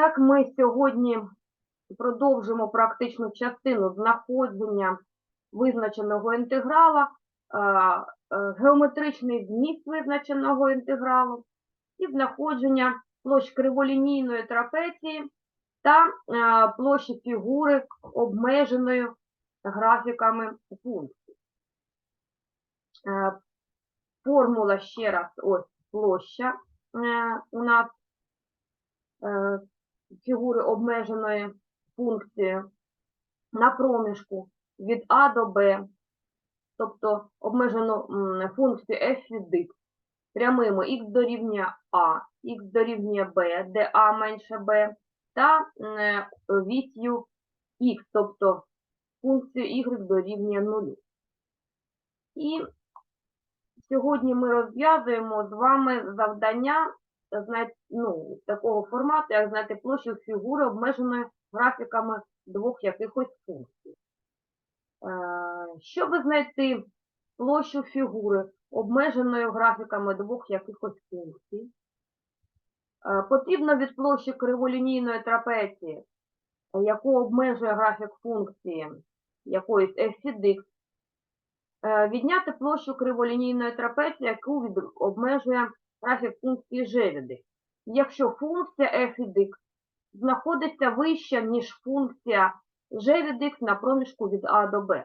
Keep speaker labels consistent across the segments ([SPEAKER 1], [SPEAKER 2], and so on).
[SPEAKER 1] Так, ми сьогодні продовжимо практичну частину знаходження визначеного інтеграла, е, е, геометричний зміст визначеного інтегралу і знаходження площ криволінійної трапеції та е, площі фігури обмеженою графіками функцій. Формула ще раз, ось площа у нас фігури обмеженої функцією на проміжку від А до Б, тобто обмежену функцію f від x, прямими х дорівнює А, х дорівнює Б, де А менше Б, та м, вісью х, тобто функцію y дорівнює 0. І сьогодні ми розв'язуємо з вами завдання знайти, ну, такого формату, як знайти площу фігури обмеженої графіками двох якихось функцій. Е, Щоб знайти площу фігури обмеженою графіками двох якихось функцій, е, потрібно від площі криволінійної трапеції, яку обмежує графік функції якоїсь f е, відняти площу криволінійної трапеції, яку обмежує графік функції g від x. Якщо функція f від x знаходиться вища, ніж функція g від x на проміжку від a до b,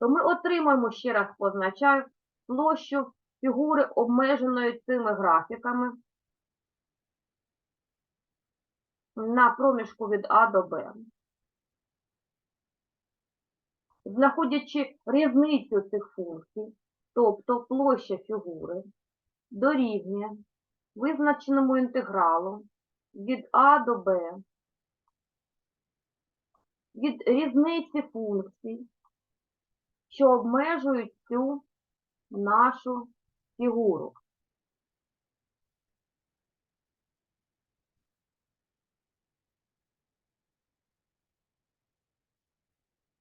[SPEAKER 1] то ми отримаємо, ще раз позначаю, площу фігури обмеженої цими графіками на проміжку від a до b. Знаходячи різницю цих функцій, тобто площа фігури дорівнює визначеному інтегралу від А до Б, від різниці функцій, що обмежують цю нашу фігуру.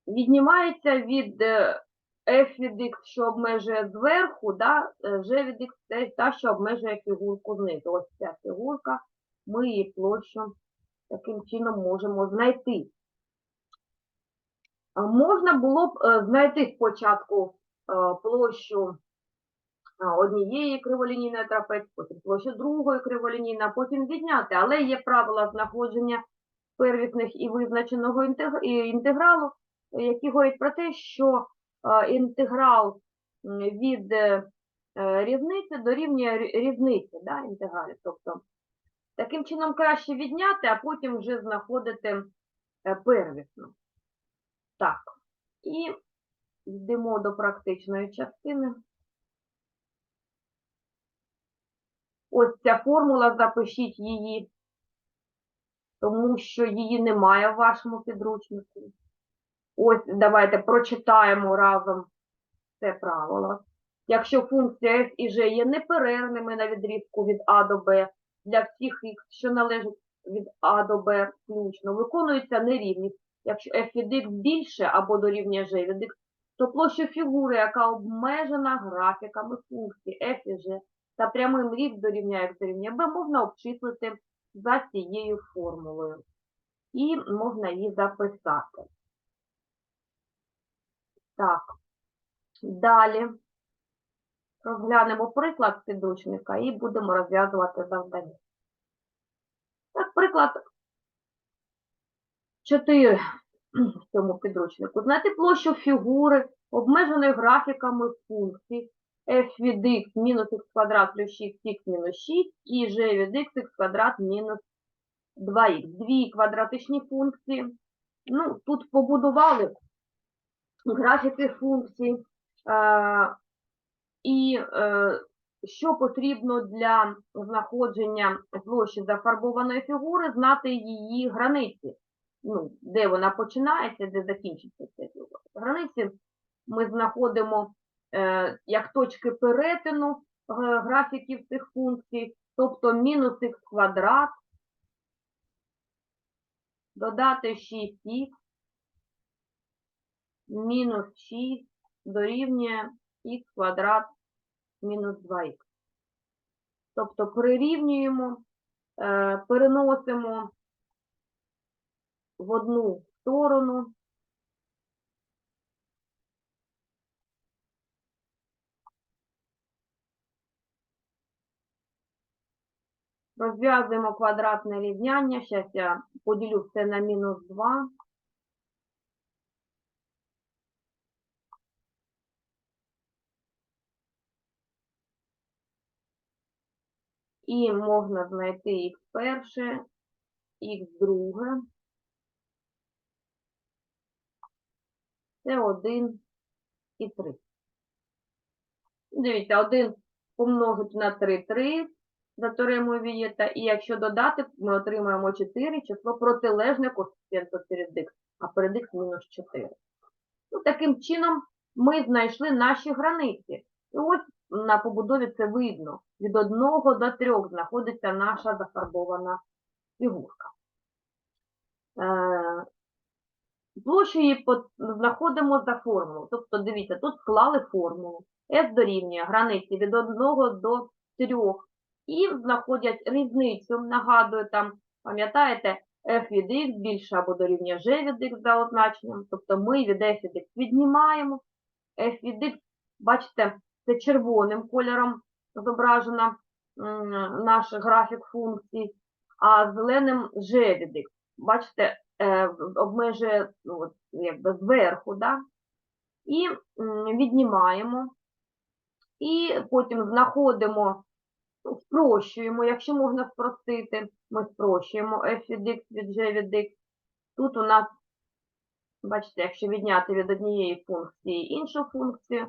[SPEAKER 1] Віднімається від е, f від що обмежує зверху, да, е, g від x це та, що обмежує фігурку знизу. Ось ця фігурка, ми її площу таким чином можемо знайти. Можна було б е, знайти спочатку е, площу однієї криволінійної трапеції, потім площу другої криволінійної, потім відняти. Але є правила знаходження первісних і визначеного інтегралу, які говорять про те, що інтеграл від е, е, різниці дорівнює рі- різниці да, інтегралів. Тобто, таким чином краще відняти, а потім вже знаходити е, первісну. Так, і йдемо до практичної частини. Ось ця формула, запишіть її, тому що її немає в вашому підручнику. Ось давайте прочитаємо разом це правило. Якщо функція f і g є неперервними на відрізку від a до b для всіх x, що належать від a до b включно, виконується нерівність. Якщо f від x більше або дорівнює g від x, то площа фігури, яка обмежена графіками функцій f і g та прямим рік дорівняє x дорівнює b, можна обчислити за цією формулою. І можна її записати. Так, далі розглянемо приклад підручника і будемо розв'язувати завдання. Так, приклад 4 в цьому підручнику. Знайти площу фігури, обмеженої графіками функцій f від x мінус x квадрат плюс 6x мінус 6 і g від x x квадрат мінус 2х. Дві квадратичні функції. Ну, тут побудували графіки функцій. Е, і е, що потрібно для знаходження площі зафарбованої фігури, знати її границі. Ну, де вона починається, де закінчиться ця фігура. Границі ми знаходимо е, як точки перетину графіків цих функцій, тобто мінус х квадрат, додати 6х, мінус 6 дорівнює х квадрат мінус 2х. Тобто прирівнюємо, е, переносимо в одну сторону. Розв'язуємо квадратне рівняння. Зараз я поділю все на мінус 2. І можна знайти х перше, х друге. Це 1 і 3. Дивіться, 1 помножити на 3 – 3 за теоремою Вієта, і якщо додати, ми отримаємо 4, число протилежне коефіцієнту перед х, а перед х мінус 4. Ну, таким чином ми знайшли наші границі. І ось на побудові це видно. Від 1 до 3 знаходиться наша зафарбована фігурка. Е, Площу її знаходимо за формулу. Тобто, дивіться, тут склали формулу. F дорівнює границі від 1 до 3. І знаходять різницю, нагадую, там, пам'ятаєте, f від x більше або дорівнює g від x за означенням. Тобто ми від f від x віднімаємо. f від x, бачите, це червоним кольором зображено наш графік функцій, а зеленим x. Бачите, е, обмежує ну, от, якби зверху, да? і віднімаємо, і потім знаходимо, ну, спрощуємо, якщо можна спростити, ми спрощуємо f від x від g. Тут у нас, бачите, якщо відняти від однієї функції іншу функцію,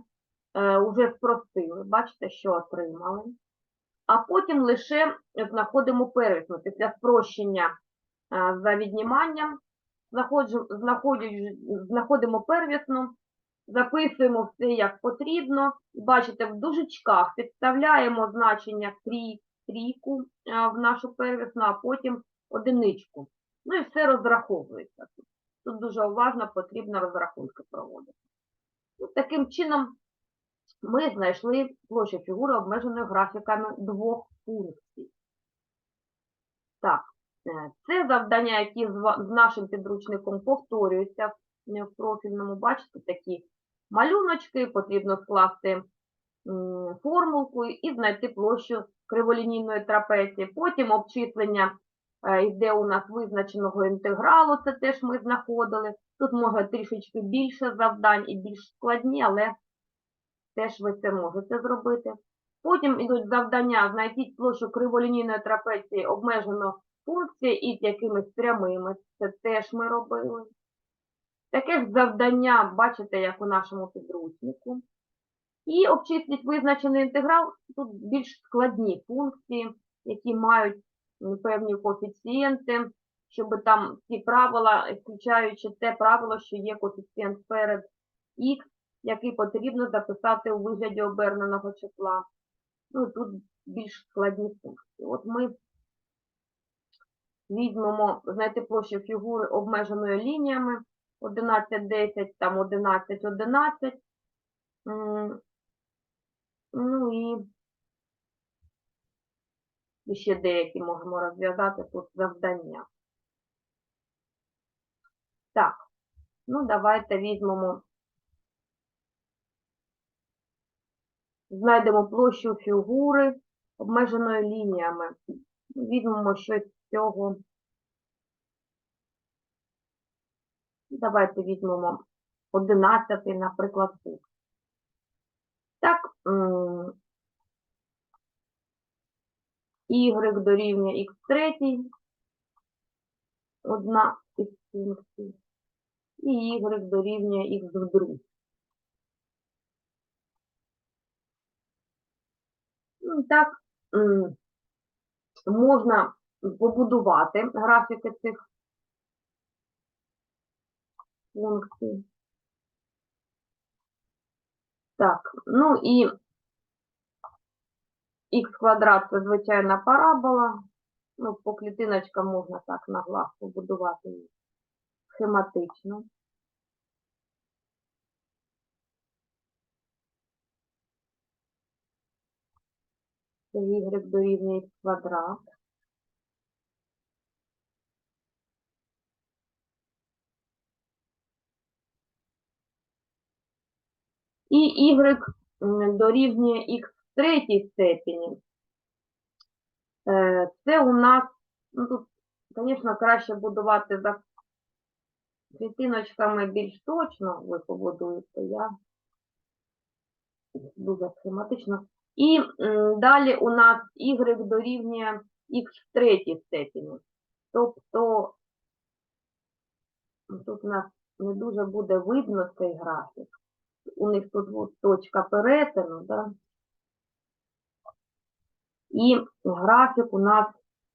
[SPEAKER 1] вже спростили, бачите, що отримали. А потім лише знаходимо первісну після спрощення е, за відніманням, знаходимо первісну, записуємо все як потрібно. Бачите, в дужечках підставляємо значення трій, трійку е, в нашу первісну, а потім одиничку. Ну і все розраховується. Тут, дуже уважно потрібно розрахунки проводити. Таким чином ми знайшли площу фігури обмеженою графіками двох функцій. Так, е, це завдання, які з нашим підручником повторюються в профільному. Бачите, такі малюночки, потрібно скласти формулку і знайти площу криволінійної трапеції. Потім обчислення е, йде у нас визначеного інтегралу, це теж ми знаходили. Тут може трішечки більше завдань і більш складні, але теж ви це можете зробити. Потім йдуть завдання, знайдіть площу криволінійної трапеції обмежено функції і якимись прямими. Це теж ми робили. Таке ж завдання, бачите, як у нашому підручнику. І обчисліть визначений інтеграл. Тут більш складні функції, які мають певні коефіцієнти, щоб там ці правила, включаючи те правило, що є коефіцієнт перед х, який потрібно записати у вигляді оберненого числа. Ну, тут більш складні функції. От ми візьмемо, знайти площу фігури обмеженою лініями 11, 10, там 11, 11. Ну і ще деякі можемо розв'язати тут завдання. Так, ну давайте візьмемо, Знайдемо площу фігури обмеженою лініями. Візьмемо щось з цього. Давайте візьмемо 11, наприклад, пункт. Так, y дорівнює x3, одна із функцій, і y дорівнює x2. Так, можна побудувати графіки цих функцій. Так, ну і х квадрат це звичайна парабола. Ну, по клітиночкам можна так на глаз побудувати схематично. Y дорівнює квадрат. І y дорівнює х в третій степені. Е, це у нас, ну тут, звісно, краще будувати за квітиночками більш точно, ви побудуєте я. Дуже схематично. І далі у нас y дорівнює х в третій степені. Тобто тут у нас не дуже буде видно цей графік. У них тут точка перетину, да? І графік у нас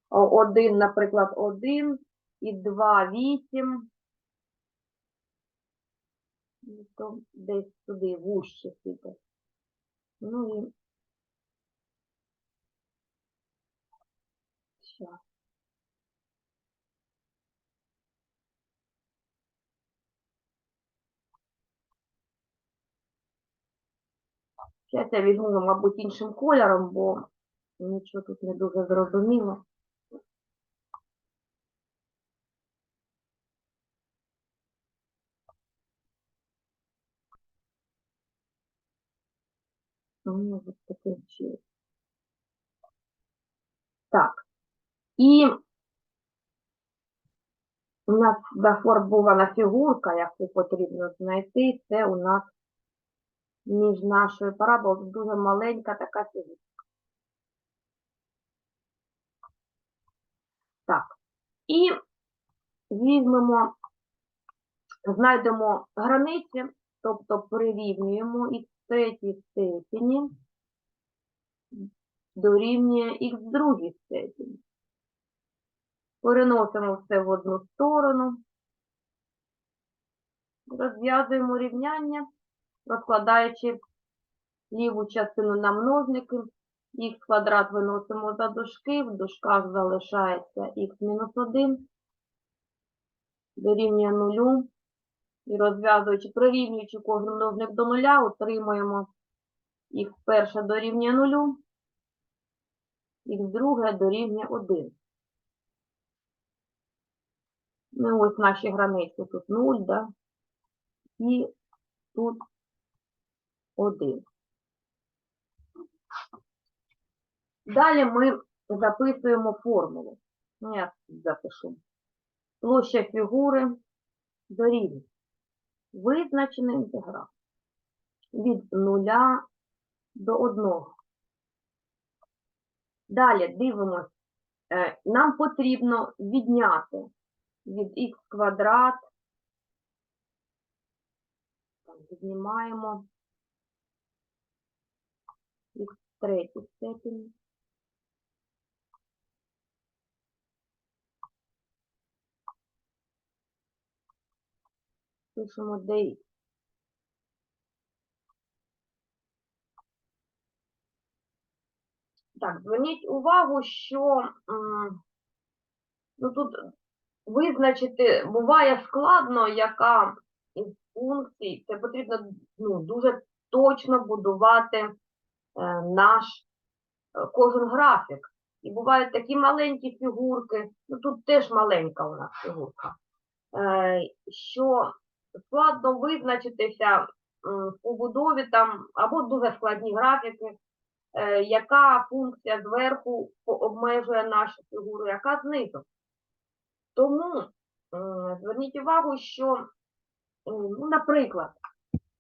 [SPEAKER 1] о, один, наприклад, 1 і 2, 8. Ну, десь туди вужче піде. Ну і щас. Зараз я візьму, мабуть, іншим кольором, бо нічого тут не дуже зрозуміло. Ну. Так. І у нас зафарбована фігурка, яку потрібно знайти. Це у нас між нашою параболою дуже маленька така фігурка. Так. І візьмемо, знайдемо границі, тобто прирівнюємо х третій степені дорівнює х другій степені. Переносимо все в одну сторону. Розв'язуємо рівняння, розкладаючи ліву частину на множники. Х квадрат виносимо за дужки, в дужках залишається х мінус 1, дорівнює нулю. І розв'язуючи, прирівнюючи кожен множник до нуля, отримуємо х перше дорівнює нулю, х друге дорівнює 1. Ну, ось наші границі. Тут 0, да? і тут 1. Далі ми записуємо формулу. Ну, я запишу. Площа фігури дорівнює. Визначений інтеграл від 0 до 1. Далі дивимось. Е, Нам потрібно відняти від х квадрат. Так, Віднімаємо х в третій степені. Пишемо dx. Так, зверніть увагу, що ну, тут визначити буває складно, яка із функцій. Це потрібно ну, дуже точно будувати е, наш е, кожен графік. І бувають такі маленькі фігурки, ну тут теж маленька у нас фігурка, е, що складно визначитися в побудові там або дуже складні графіки, яка функція зверху обмежує нашу фігуру, яка знизу. Тому зверніть увагу, що, ну, наприклад,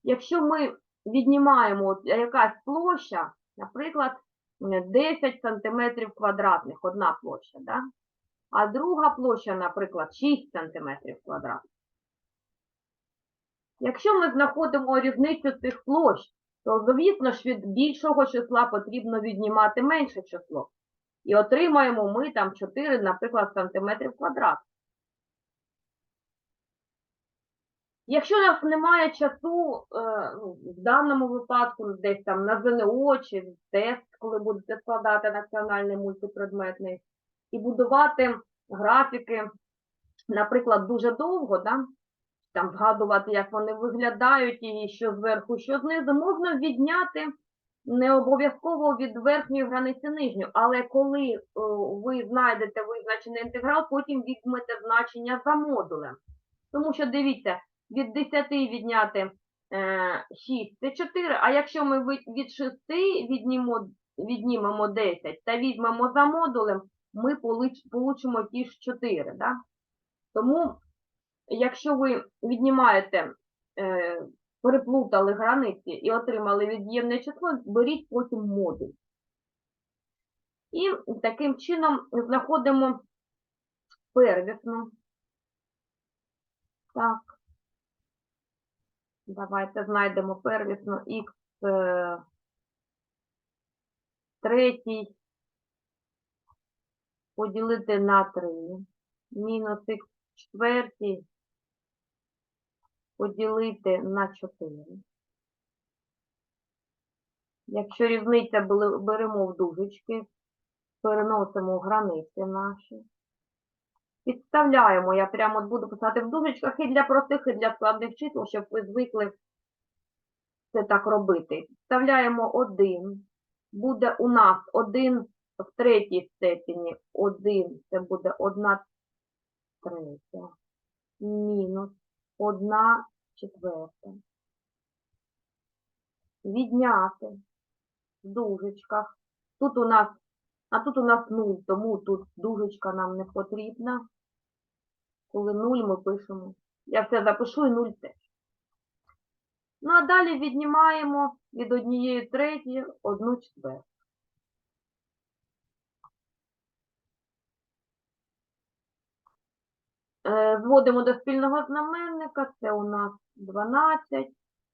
[SPEAKER 1] якщо ми віднімаємо якась площа, наприклад, 10 сантиметрів квадратних, одна площа, да? а друга площа, наприклад, 6 сантиметрів квадратних. Якщо ми знаходимо різницю цих площ, то, звісно ж, від більшого числа потрібно віднімати менше число. І отримаємо ми там 4, наприклад, сантиметрів квадратних. Якщо у нас немає часу, е, ну, в даному випадку десь там на ЗНО чи тест, коли будете складати національний мультипредметний, і будувати графіки, наприклад, дуже довго, да? там згадувати, як вони виглядають, і що зверху, що знизу, можна відняти не обов'язково від верхньої границі нижньої, але коли о, ви знайдете визначений інтеграл, потім візьмете значення за модулем. Тому що дивіться, від 10 відняти е, 6 це 4, а якщо ми від 6 віднімо, віднімемо 10 та візьмемо за модулем, ми получимо ті ж 4. Да? Тому, якщо ви віднімаєте, е, переплутали границі і отримали від'ємне число, беріть потім модуль. І таким чином знаходимо первісну. Так. Давайте знайдемо первісну х е, третій поділити на 3. Мінус х четвертій поділити на 4. Якщо різниця беремо в дужечки, переносимо границі наші. Підставляємо, я прямо буду писати в дужечках і для простих, і для складних чисел, щоб ви звикли це так робити. Підставляємо 1. Буде у нас 1 в третій степені. 1 це буде 1 третя. Мінус 1 четверта. Відняти в дужечках. Тут у нас, а тут у нас 0, тому тут дужечка нам не потрібна. Коли 0 ми пишемо. Я все запишу і 0 теж. Ну а далі віднімаємо від однієї третьої одну четверту. Зводимо до спільного знаменника, це у нас 12,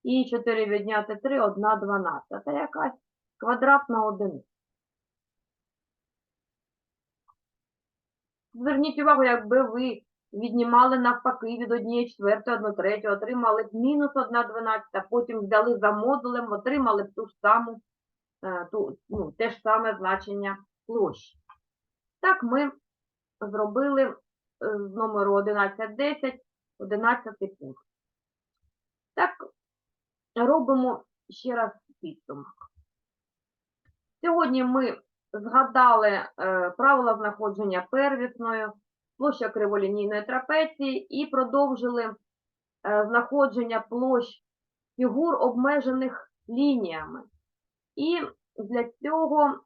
[SPEAKER 1] і 4 відняти 3, 1 12. Це якась квадратна одиниця. Зверніть увагу, якби ви віднімали навпаки від 1 четвертої, 1 третю, отримали б мінус 1 12, потім взяли за модулем, отримали б ту ж саму, е, ту, ну, те ж саме значення площі. Так ми зробили е, з номеру 1110 11 пункт. Так, робимо ще раз підсумок. Сьогодні ми згадали е, правила знаходження первісної, площа криволінійної трапеції і продовжили е, знаходження площ фігур, обмежених лініями. І для цього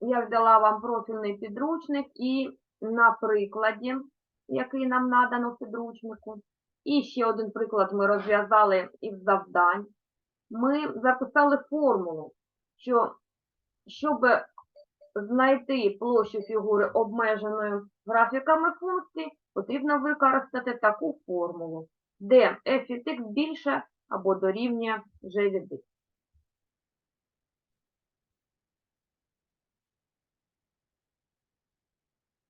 [SPEAKER 1] я взяла вам профільний підручник і на прикладі, який нам надано в підручнику, і ще один приклад ми розв'язали із завдань. Ми записали формулу, що щоб знайти площу фігури обмеженою графіками функцій, потрібно використати таку формулу, де f більше або дорівнює g від x.